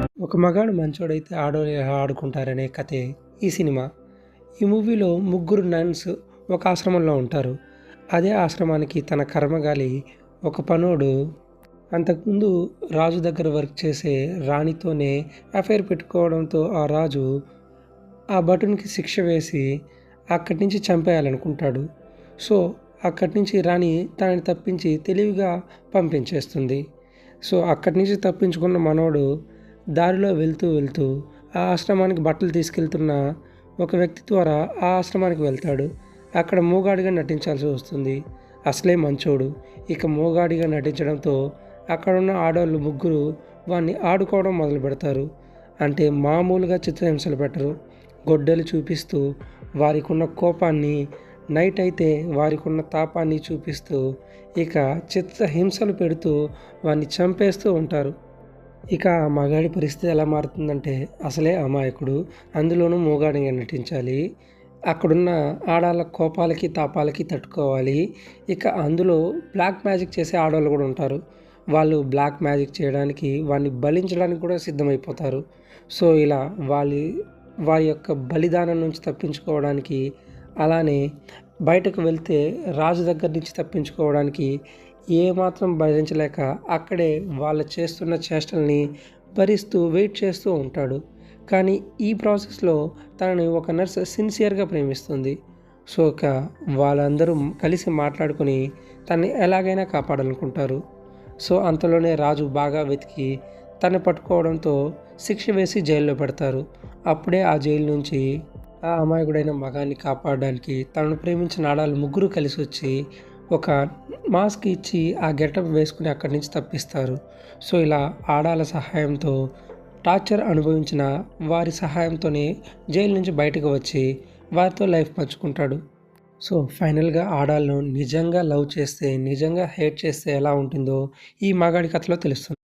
ఒక మగాడు మంచోడైతే ఆడోళ్ళు ఎలా ఆడుకుంటారనే కథే ఈ సినిమా. ఈ మూవీలో ముగ్గురు నన్స్ ఒక ఆశ్రమంలో ఉంటారు. అదే ఆశ్రమానికి తన కర్మగాలి ఒక పనోడు. అంతకుముందు రాజు దగ్గర వర్క్ చేసే రాణితోనే అఫైర్ పెట్టుకోవడంతో ఆ రాజు ఆ బటన్కి శిక్ష వేసి అక్కడి నుంచి చంపేయాలనుకుంటాడు. సో అక్కడి నుంచి రాణి తనని తప్పించి తెలివిగా పంపించేస్తుంది. సో అక్కడి నుంచి తప్పించుకున్న మనోడు దారిలో వెళ్తూ వెళ్తూ ఆ ఆశ్రమానికి బట్టలు తీసుకెళ్తున్న ఒక వ్యక్తి ద్వారా ఆ ఆశ్రమానికి వెళ్తాడు. అక్కడ మూగాడిగా నటించాల్సి వస్తుంది. అసలే మంచోడు. ఇక మూగాడిగా నటించడంతో అక్కడున్న ఆడవాళ్ళు ముగ్గురు వాడిని ఆడుకోవడం మొదలు పెడతారు. అంటే మామూలుగా చిత్రహింసలు పెట్టరు. గొడ్డలు చూపిస్తూ వారికి ఉన్న కోపాన్ని నైట్ అయితే వారికి ఉన్న తాపాన్ని చూపిస్తూ ఇక చిత్రహింసలు పెడుతూ వాన్ని చంపేస్తూ ఉంటారు. ఇక ఆ మగాడి పరిస్థితి ఎలా మారుతుందంటే అసలే అమాయకుడు. అందులోనూ మూగాడిగా నటించాలి. అక్కడున్న ఆడాళ్ళ కోపాలకి తాపాలకి తట్టుకోవాలి. ఇక అందులో బ్లాక్ మ్యాజిక్ చేసే ఆడవాళ్ళు కూడా ఉంటారు. వాళ్ళు బ్లాక్ మ్యాజిక్ చేయడానికి వాడిని బలించడానికి కూడా సిద్ధమైపోతారు. సో ఇలా వాళ్ళ వారి యొక్క బలిదానం నుంచి తప్పించుకోవడానికి అలానే బయటకు వెళ్తే రాజు దగ్గర నుంచి తప్పించుకోవడానికి ఏమాత్రం భరించలేక అక్కడే వాళ్ళు చేస్తున్న చేష్టల్ని భరిస్తూ వెయిట్ చేస్తూ ఉంటాడు. కానీ ఈ ప్రాసెస్లో తనని ఒక నర్స్ సిన్సియర్గా ప్రేమిస్తుంది. సో ఇక వాళ్ళందరూ కలిసి మాట్లాడుకుని తన్ని ఎలాగైనా కాపాడాలనుకుంటారు. సో అంతలోనే రాజు బాగా వెతికి తను పట్టుకోవడంతో శిక్ష వేసి జైల్లో పెడతారు. అప్పుడే ఆ జైలు నుంచి ఆ అమాయకుడైన మగాన్ని కాపాడడానికి తనను ప్రేమించిన ఆడాలు ముగ్గురు కలిసి వచ్చి ఒక మాస్క్ ఇచ్చి ఆ గెటప్ వేసుకుని అక్కడి నుంచి తప్పిస్తారు. సో ఇలా ఆడాల సహాయంతో టార్చర్ అనుభవించిన వారి సహాయంతోనే జైలు నుంచి బయటకు వచ్చి వారితో లైఫ్ పంచుకుంటాడు. సో ఫైనల్గా ఆడాలను నిజంగా లవ్ చేస్తే నిజంగా హేట్ చేస్తే ఎలా ఉంటుందో ఈ మగాడి కథలో తెలుస్తుంది.